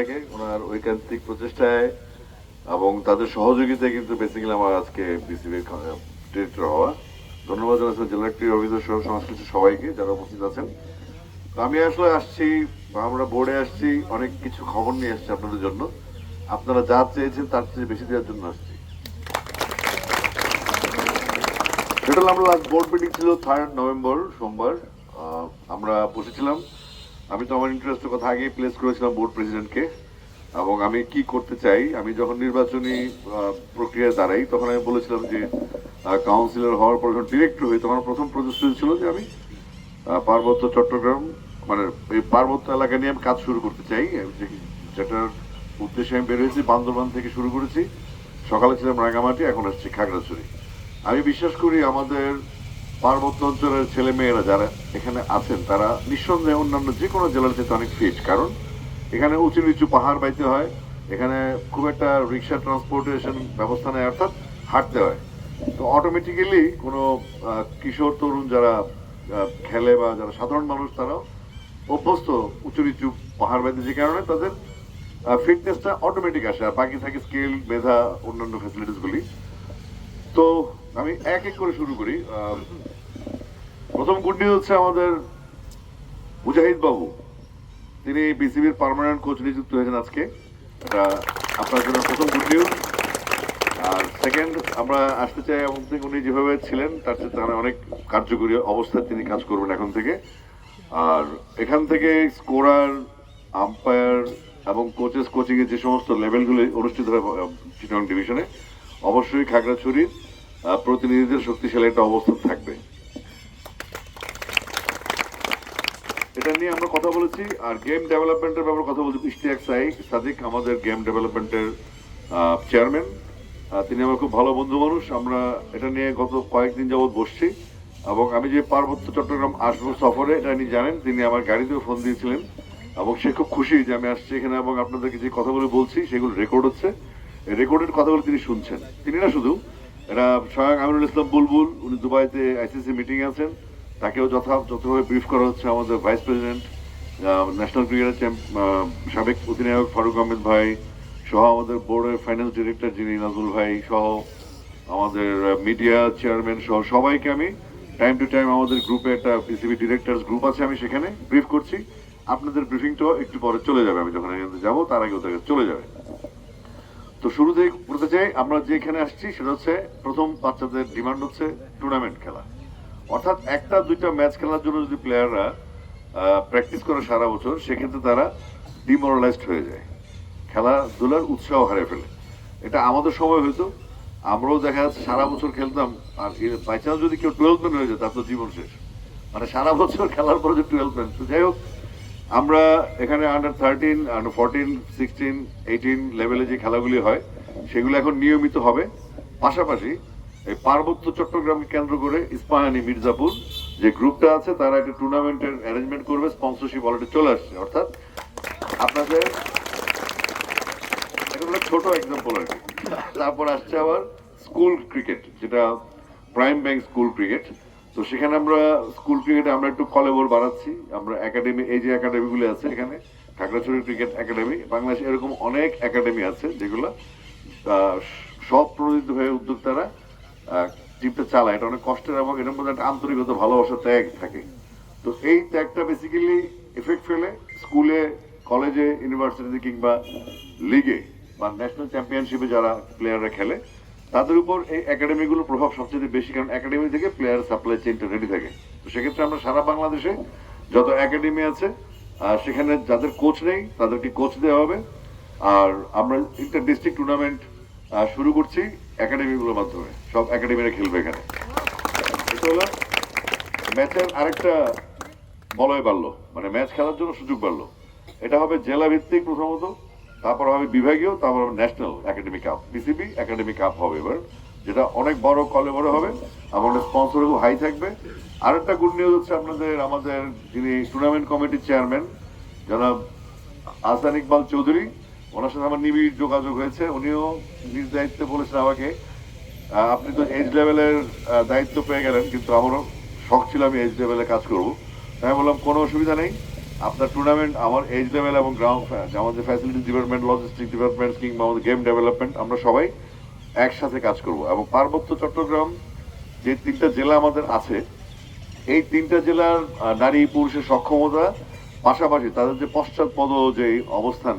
থেকে, ওনার ঐকান্তিক প্রচেষ্টায় এবং তাদের সহযোগিতায় কিন্তু বেসিক্যালি আমার আজকে বিসিবির ডিরেক্টর হওয়া। ধন্যবাদ জানাচ্ছি অফিসার সহ সংশ্লিষ্ট সবাইকে যারা উপস্থিত আছেন। আমি আসলে আসছি, আমরা বোর্ডে আসছি, অনেক কিছু খবর নিয়ে আসছি আপনাদের জন্য। আপনারা যা চেয়েছেন তার চেয়ে বেশি দেওয়ার জন্য আসছি। আমরা লাস্ট বোর্ড মিটিং ছিল থার্ড নভেম্বর সোমবার। আমরা বসেছিলাম। আমি তো আমার ইন্টারেস্টের কথা আগেই প্লেস করেছিলাম বোর্ড প্রেসিডেন্টকে এবং আমি কি করতে চাই, আমি যখন নির্বাচনী প্রক্রিয়ায় দাঁড়াই, তখন আমি বলেছিলাম যে কাউন্সিলর হওয়ার পর যখন ডিরেক্টর হই, তখন প্রথম প্রতিশ্রুতি ছিল যে আমি পার্বত্য চট্টগ্রাম মানে এই পার্বত্য এলাকা নিয়ে আমি কাজ শুরু করতে চাই। যেটার উদ্দেশ্যে আমি বের হয়েছি, বান্দরবান থেকে শুরু করেছি। সকালে ছিলাম রাঙামাটি এখন আসছি খাগড়াছড়ি। আমি বিশ্বাস করি আমাদের পার্বত্য অঞ্চলের ছেলে মেয়েরা যারা এখানে আছেন, তারা নিঃসন্দেহে অন্যান্য যে কোনো জেলার চেয়ে অনেক ফিট কারণ এখানে উঁচু নিচু পাহাড় বাইতে হয়, এখানে খুব একটা রিক্সা ট্রান্সপোর্টেশন ব্যবস্থা নেই, অর্থাৎ হাঁটতে হয়। তো অটোমেটিক্যালি কোনো কিশোর, তরুণ যারা খেলে বা যারা সাধারণ মানুষ, তারাও অভ্যস্ত উঁচু নিচু পাহাড় বাইতে যে কারণে তাদের ফিটনেসটা অটোমেটিক আসে। আর বাকি থাকে স্কিল মেধা, অন্যান্য ফ্যাসিলিটিস গুলি। তো আমি এক এক করে শুরু করি। প্রথম গুড নিউজ হচ্ছে আমাদের মুজাহিদ বাবু। তিনি বিসিবির পার্মানেন্ট কোচ নিযুক্ত হয়েছেন আজকে। এটা আপনার জন্য প্রথম গুড নিউজ আর সেকেন্ড আমরা আসতে চাই এবং থেকে উনি যেভাবে ছিলেন, তার চেয়ে তার অনেক কার্যকরী অবস্থায় তিনি কাজ করবেন এখন থেকে। আর এখান থেকে স্কোরার আম্পায়ার এবং কোচেস কোচিংয়ের যে সমস্ত লেভেলগুলো অনুষ্ঠিত হয় চিটং ডিভিশনে অবশ্যই খাগড়াছড়ির প্রতিনিধিদের শক্তিশালী একটা অবস্থান থাকবে। এটা নিয়ে আমরা কথা বলেছি, আর গেম ডেভেলপমেন্টের ব্যাপারে কথা বলছি ইশতিয়াক সাই সাদিক, আমাদের গেম ডেভেলপমেন্টের চেয়ারম্যান তিনি আমার খুব ভালো বন্ধু মানুষ। আমরা এটা নিয়ে গত কয়েকদিন যাবৎ বসছি, এবং আমি যে পার্বত্য চট্টগ্রাম আসব সফরে, এটা তিনি জানেন, তিনি আমার গাড়িতেও ফোন দিয়েছিলেন, এবং সে খুব খুশি যে আমি আসছি এখানে, এবং আপনাদেরকে যে কথাগুলো বলছি, সেগুলো রেকর্ড হচ্ছে। রেকর্ডের কথাগুলো তিনি শুনছেন। তিনি না শুধু এটা স্বয়ং আমিনুল ইসলাম বুলবুল, উনি দুবাইতে আইসিসি মিটিং আছেন। তাকেও যথাযথভাবে ব্রিফ করা হচ্ছে আমাদের ভাইস প্রেসিডেন্ট ন্যাশনাল ক্রিকেটের সাবেক অধিনায়ক ফারুক আহমেদ ভাই সহ আমাদের বোর্ডের ফাইন্যান্স ডিরেক্টর যিনি নাজুল ভাই সহ আমাদের মিডিয়া চেয়ারম্যান সহ সবাইকে আমি টাইম টু টাইম আমাদের গ্রুপে একটা পিসিবি ডিরেক্টরস গ্রুপ আছে, আমি সেখানে ব্রিফ করছি। আপনাদের ব্রিফিংটাও একটু পরে চলে যাবে। আমি যখন এখানে যাব, তার আগে ওদের চলে যাবে। তো শুরুতেই বলতে চাই, আমরা যেখানে আসছি সেটা হচ্ছে প্রথম বাচ্চাদের ডিমান্ড হচ্ছে টুর্নামেন্ট খেলা। অর্থাৎ একটা দুইটা ম্যাচ খেলার জন্য যদি প্লেয়াররা প্র্যাকটিস করে সারা বছর, সেক্ষেত্রে তারা ডিমোরালাইজড হয়ে যায়। খেলাধুলার উৎসাহ হারিয়ে ফেলে। এটা আমাদের সময় হয়তো। আমরাও দেখা যাচ্ছে সারা বছর খেলতাম, আর বাই চান্স যদি কেউ টুয়েলভ ম্যান হয়ে যায়, তার তো জীবন শেষ। মানে সারা বছর খেলার পরে যে টুয়েলভ ম্যান তো যাই হোক আমরা এখানে under thirteen under fourteen sixteen eighteen লেভেলে যে খেলাগুলি হয়, সেগুলো এখন নিয়মিত হবে। পাশাপাশি এই পার্বত্য চট্টগ্রামকে কেন্দ্র করে ইস্পাহানি মির্জাপুর যে গ্রুপটা আছে, তারা একটা টুর্নামেন্টের অ্যারেঞ্জমেন্ট করবে স্পন্সরশিপ অলরেডি চলে আসছে। অর্থাৎ আপনাদের ছোট এক্সাম্পল আর কি। তারপর আসছে আবার স্কুল ক্রিকেট যেটা প্রাইম ব্যাংক স্কুল ক্রিকেট তো সেখানে আমরা স্কুল ক্রিকেটে আমরা একটু কলেবর বাড়াচ্ছি। আমরা একাডেমি এই যে একাডেমিগুলো আছে এখানে, খাগড়াছড়ি ক্রিকেট একাডেমি বাংলাদেশে এরকম অনেক একাডেমি আছে যেগুলো সব প্রণোদিত হয়ে উদ্যোক্তারা টিমটা চালায়। এটা অনেক কষ্টের এবং এটার মধ্যে একটা আন্তরিকতা, ভালোবাসা, ত্যাগ থাকে। তো এই ত্যাগটা বেসিক্যালি এফেক্ট ফেলে স্কুলে কলেজে ইউনিভার্সিটিতে কিংবা লিগে বা ন্যাশনাল চ্যাম্পিয়নশিপে যারা প্লেয়াররা খেলে তাদের উপর এই একাডেমিগুলোর প্রভাব সবচেয়ে বেশি কারণ একাডেমি থেকে প্লেয়ার সাপ্লাই চেইনটা রেডি থাকে। তো সেক্ষেত্রে আমরা সারা বাংলাদেশে যত একাডেমি আছে আহ, সেখানে যাদের কোচ নেই তাদেরকে কোচ দেওয়া হবে। আর আমরা ইন্টার ডিস্ট্রিক্ট টুর্নামেন্ট শুরু করছি একাডেমিগুলোর মাধ্যমে। সব একাডেমিরা খেলবে এখানে। এটা হলো ম্যাচের আরেকটা বলয় বাড়লো। মানে ম্যাচ খেলার জন্য সুযোগ বাড়লো। এটা হবে জেলা ভিত্তিক প্রথমত। তারপর হবে বিভাগীয়, তারপর হবে national academy cup BCB academy cup হবে এবার, যেটা অনেক বড় কলে বড় হবে আমাদের স্পন্সর খুব হাই থাকবে। আরেকটা গুড নিউজ হচ্ছে আপনাদের, আমাদের যিনি টুর্নামেন্ট কমিটির চেয়ারম্যান জনাব আহসান ইকবাল চৌধুরী, ওনার সাথে আমার নিবিড় যোগাযোগ হয়েছে, উনিও নিজ দায়িত্বে বলেছেন আমাকে। আপনি তো এজ লেভেলের দায়িত্ব পেয়ে গেলেন, কিন্তু আমারও শখ ছিল আমি এজ লেভেলে কাজ করব। তাই আমি বললাম, কোনো অসুবিধা নেই। আপনার টুর্নামেন্ট আমার এজ লেভেল এবং গ্রাউন্ড আমাদের ফ্যাসিলিটি ডিপার্টমেন্ট লজিস্টিক ডিপার্টমেন্ট কিংবা আমাদের গেম ডেভেলপমেন্ট আমরা সবাই একসাথে কাজ করব। এবং পার্বত্য চট্টগ্রাম যে তিনটা জেলা আমাদের আছে, এই তিনটা জেলার নারী, পুরুষের সক্ষমতা পাশাপাশি তাদের যে পশ্চাৎপদ যে অবস্থান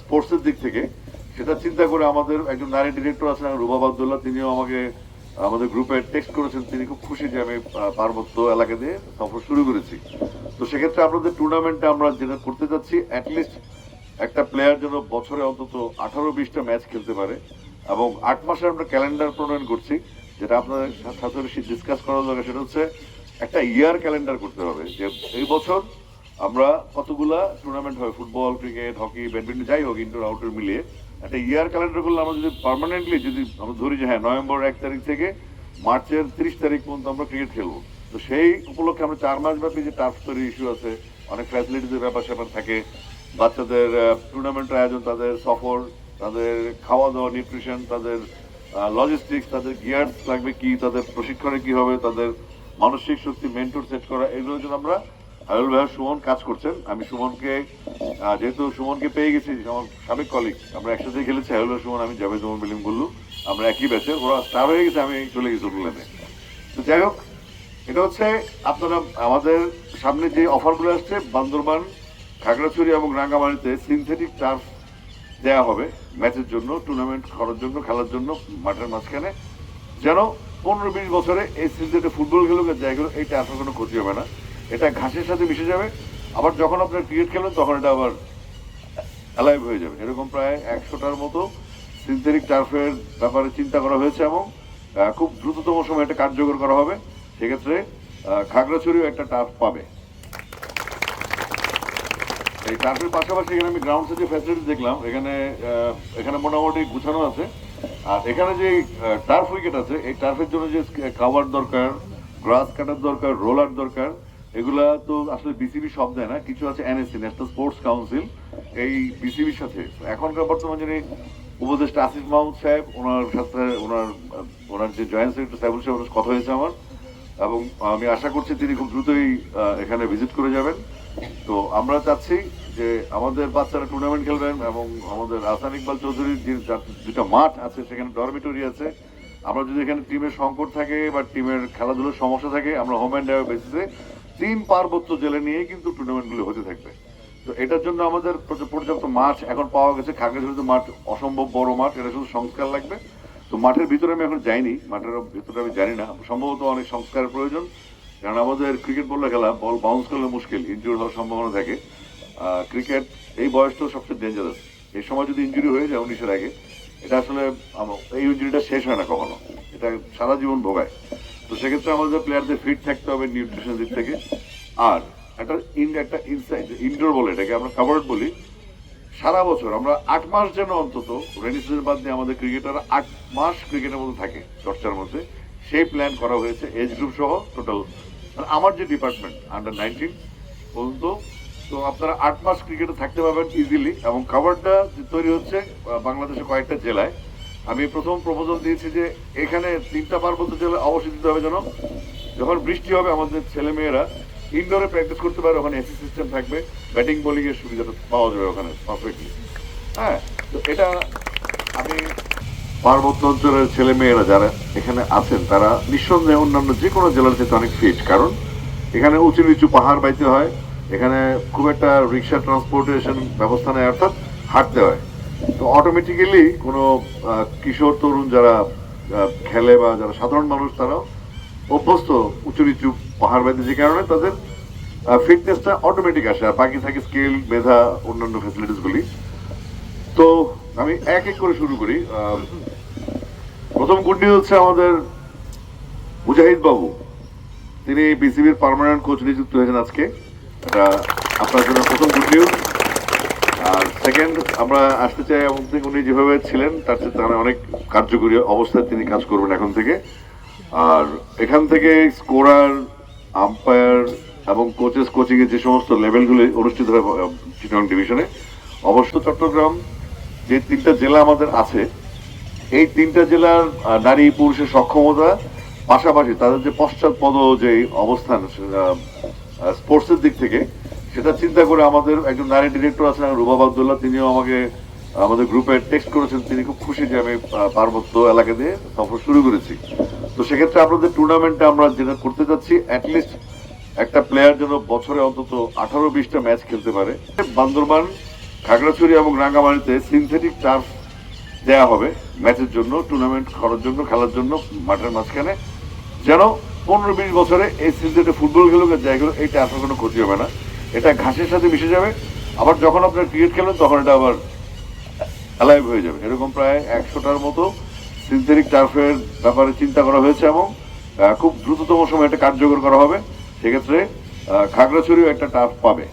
স্পোর্টসের দিক থেকে, সেটা চিন্তা করে আমাদের একজন নারী ডিরেক্টর আছেন রুবাব আবদুল্লাহ তিনিও আমাকে আমাদের গ্রুপে টেক্সট করেছেন, তিনি খুব খুশি যে আমি পার্বত্য এলাকা দিয়ে সফর শুরু করেছি। তো সেক্ষেত্রে আপনাদের টুর্নামেন্টে আমরা যেটা করতে যাচ্ছি অ্যাটলিস্ট একটা প্লেয়ার যেন বছরে অন্তত আঠারো বিশটা ম্যাচ খেলতে পারে এবং আট মাসে আমরা ক্যালেন্ডার প্রণয়ন করছি, যেটা আপনাদের সাথে ডিসকাস করা দরকার, সেটা হচ্ছে একটা ইয়ার ক্যালেন্ডার করতে হবে। যে এই বছর আমরা কতগুলা টুর্নামেন্ট হয়, ফুটবল ক্রিকেট হকি ব্যাডমিন্টন যাই হোক ইনডোর আউটডোর মিলিয়ে একটা ইয়ার ক্যালেন্ডার করলে আমরা যদি পার্মানেন্টলি যদি আমরা ধরি যে হ্যাঁ নভেম্বর এক তারিখ থেকে মার্চের তিরিশ তারিখ পর্যন্ত আমরা ক্রিকেট খেলব। তো সেই উপলক্ষে আমরা চার মাস ব্যাপী যে টার্ফ তৈরি ইস্যু আছে, অনেক ফ্যাসিলিটিসের ব্যাপার স্যাপার থাকে, বাচ্চাদের টুর্নামেন্টের আয়োজন, তাদের সফর, তাদের খাওয়া দাওয়া নিউট্রিশন তাদের লজিস্টিক্স তাদের গিয়ার্স লাগবে কি, তাদের প্রশিক্ষণে কি হবে, তাদের মানসিক শক্তি মেন্টর সেট করা, এগুলোর জন্য আমরা আয়ুল ভাই, সুমন কাজ করছেন। আমি সুমনকে যেহেতু সুমনকে পেয়ে গেছি, আমার সাবেক কলিগ আমরা একসাথে খেলেছি আয়ুল ভাই, সুমন, আমি, জাভেদ উমর বিলিম গুল্লু, আমরা একই ব্যাচে ওরা স্টার হয়ে গেছে, আমি চলে গেছি উন্নয়নে তো যাই হোক, এটা হচ্ছে আপনারা আমাদের সামনে যে অফারগুলো আসছে, বান্দরবান, খাগড়াছড়ি এবং রাঙ্গামাটিতে সিনথেটিক টার্ফ দেয়া হবে ম্যাচের জন্য টুর্নামেন্ট করার জন্য, খেলার জন্য, মাঠের মাঝখানে। যেন পনেরো বিশ বছরে এই সিনথেটিক ফুটবল খেলুকের জায়গাগুলো এই টার্ফের কোনো ক্ষতি হবে না। এটা ঘাসের সাথে মিশে যাবে। আবার যখন আপনার ক্রিকেট খেলবেন তখন এটা আবার অ্যালাইভ হয়ে যাবে। এরকম প্রায় একশোটার মতো সিনথেটিক টার্ফের ব্যাপারে চিন্তা করা হয়েছে এবং খুব দ্রুততম সময় এটা কার্যকর করা হবে। সেক্ষেত্রে খাগড়াছড়িও একটা টার্ফ পাবে। এই টার্ফের পাশাপাশি এখানে আমি গ্রাউন্ড যে ফ্যাসিলিটি দেখলাম। এখানে এখানে মোটামুটি গুছানো আছে। আর এখানে যে টার্ফ উইকেট আছে, এই টার্ফের জন্য যে কাভার দরকার গ্রাস কাটার দরকার রোলার দরকার এগুলা তো আসলে বিসিবি সব দেয় না, কিছু আছে এনএসসি ন্যাশনাল স্পোর্টস কাউন্সিল এই বিসিবির সাথে। এখনকার বর্তমান যিনি উপদেষ্টা আসিফ মাহমুদ সাহেব, ওনার সাথে ওনার ওনার যে জয়েন্ট সেক্রেটারি সাহেবুল সাহেব ওনার কথা হয়েছে আমার। এবং আমি আশা করছি তিনি খুব দ্রুতই এখানে ভিজিট করে যাবেন। তো আমরা চাচ্ছি যে আমাদের বাচ্চারা টুর্নামেন্ট খেলবেন এবং আমাদের আসান ইকবাল চৌধুরীর যে দুটা মাঠ আছে, সেখানে ডরমিটরি আছে। আমরা যদি এখানে টিমের সংকট থাকে বা টিমের খেলাধুলোর সমস্যা থাকে, আমরা হোম অ্যান্ড বেসিসে তিন পার্বত্য জেলে নিয়ে কিন্তু টুর্নামেন্টগুলো হতে থাকবে। তো এটার জন্য আমাদের পর্যাপ্ত মাঠ এখন পাওয়া গেছে। খাগড়াছড়িতে মাঠ অসম্ভব বড় মাঠ, এটা শুধু সংস্কার লাগবে। তো মাঠের ভিতরে আমি এখন যাইনি, মাঠের ভিতরে আমি জানি না। সম্ভবত অনেক সংস্কারের প্রয়োজন। কারণ আমাদের ক্রিকেট বললে খেলা বল বাউন্স করলে মুশকিল ইনজুরি হওয়ার সম্ভাবনা থাকে। ক্রিকেট এই বয়সটা সবচেয়ে ডেঞ্জারাস এই সময় যদি ইনজুরি হয়ে যায় উনিশের আগে, এটা আসলে এই ইনজুরিটা শেষ হয় না কখনো। এটা সারা জীবন ভোগায়। তো সেক্ষেত্রে আমাদের প্লেয়ারদের ফিট থাকতে হবে নিউট্রিশন দিক থেকে। আর একটা ইন একটা ইনসাইড ইনডোর বলে এটাকে আমরা কাভার্ড বলি। সারা বছর আমরা আট মাস যেন অন্তত রেনি সিজন বাদ দিয়ে আমাদের ক্রিকেটার আট মাস ক্রিকেটের মধ্যে থাকে চর্চার মধ্যে। সেই প্ল্যান করা হয়েছে এজ গ্রুপ সহ টোটাল আমার যে ডিপার্টমেন্ট আন্ডার নাইনটিন পর্যন্ত, তো আপনারা আট মাস ক্রিকেটে থাকতে পারবেন ইজিলি এবং খাবারটা তৈরি হচ্ছে বাংলাদেশের কয়েকটা জেলায়। আমি প্রথম প্রপোজাল দিয়েছি যে এখানে তিনটা পার্বত্য জেলায় অবশ্যই দিতে হবে যেন যখন বৃষ্টি হবে, আমাদের ছেলে মেয়েরা ইনডোরে প্র্যাকটিস করতে পারে, ওখানে এসি সিস্টেম থাকবে ব্যাটিং বোলিং এর সুবিধাটা পাওয়া যাবে ওখানে পারফেক্টলি হ্যাঁ তো এটা আমি পার্বত্য অঞ্চলের ছেলে মেয়েরা যারা এখানে আছেন, তারা নিঃসন্দেহে অন্যান্য যে কোনো জেলার চেয়ে অনেক ফিট কারণ এখানে উঁচু নিচু পাহাড় বাইতে হয়, এখানে খুব একটা রিক্সা ট্রান্সপোর্টেশন ব্যবস্থা নেই, অর্থাৎ হাঁটতে হয়। তো অটোমেটিক্যালি কোনো কিশোর, তরুণ যারা খেলে বা যারা সাধারণ মানুষ তারাও অভ্যস্ত উঁচু নিচু পাহাড় বাইতে যে কারণে তাদের ফিটনেসটা অটোমেটিক আসে। আর বাকি থাকে স্কিল মেধা, অন্যান্য ফ্যাসিলিটিসগুলি তো আমি এক এক করে শুরু করি। প্রথম নিউজ হচ্ছে আমাদের মুজাহিদ বাবু। তিনি বিসিবির পার্মানেন্ট কোচ নিযুক্ত হয়েছেন আজকে। এটা আপনার জন্য প্রথম গুড নিউজ আর সেকেন্ড আমরা আসতে চাই এবং থেকে উনি যেভাবে ছিলেন, তার চেয়ে তার অনেক কার্যকরী অবস্থায় তিনি কাজ করবেন এখন থেকে। আর এখান থেকে স্কোরার আম্পায়ার এবং কোচেস কোচিং এর যে সমস্ত লেভেলগুলি অনুষ্ঠিত হয় চিটং ডিভিশনে অবশ্য চট্টগ্রাম যে তিনটা জেলা আমাদের আছে, এই তিনটা জেলার নারী, পুরুষের সক্ষমতা পাশাপাশি তাদের যে পশ্চাৎপদ যে অবস্থান স্পোর্টসের দিক থেকে সেটা চিন্তা করে আমাদের একজন নারী ডিরেক্টর আছেন রুবাব আবদুল্লাহ, তিনিও আমাকে, আমাদের গ্রুপে টেক্সট করেছেন। তিনি খুব খুশি যে আমি পার্বত্য এলাকা দিয়ে সফর শুরু করেছি। তো সেক্ষেত্রে আপনাদের টুর্নামেন্টে আমরা যেটা করতে যাচ্ছি অ্যাটলিস্ট একটা প্লেয়ার যেন বছরে অন্তত আঠারো বিশটা ম্যাচ খেলতে পারে। বান্দরবান, খাগড়াছড়ি এবং রাঙ্গামাটিতে সিনথেটিক টার্ফ দেয়া হবে ম্যাচের জন্য টুর্নামেন্ট করার জন্য, খেলার জন্য, মাঠের মাঝখানে। যেন পনেরো বিশ বছরে এই সিনথেটিক ফুটবল খেলুক জায়গাগুলো এইটা আসলে কোনো ক্ষতি হবে না। এটা ঘাসের সাথে মিশে যাবে। আবার যখন আপনার ক্রিকেট খেলবেন তখন এটা আবার অ্যালাইভ হয়ে যাবে। এরকম প্রায় একশোটার মতো সিনথেটিক টার্ফের ব্যাপারে চিন্তা করা হয়েছে এবং খুব দ্রুততম সময় এটা কার্যকর করা হবে। সেক্ষেত্রে খাগড়াছড়িও একটা টার্ফ পাবে।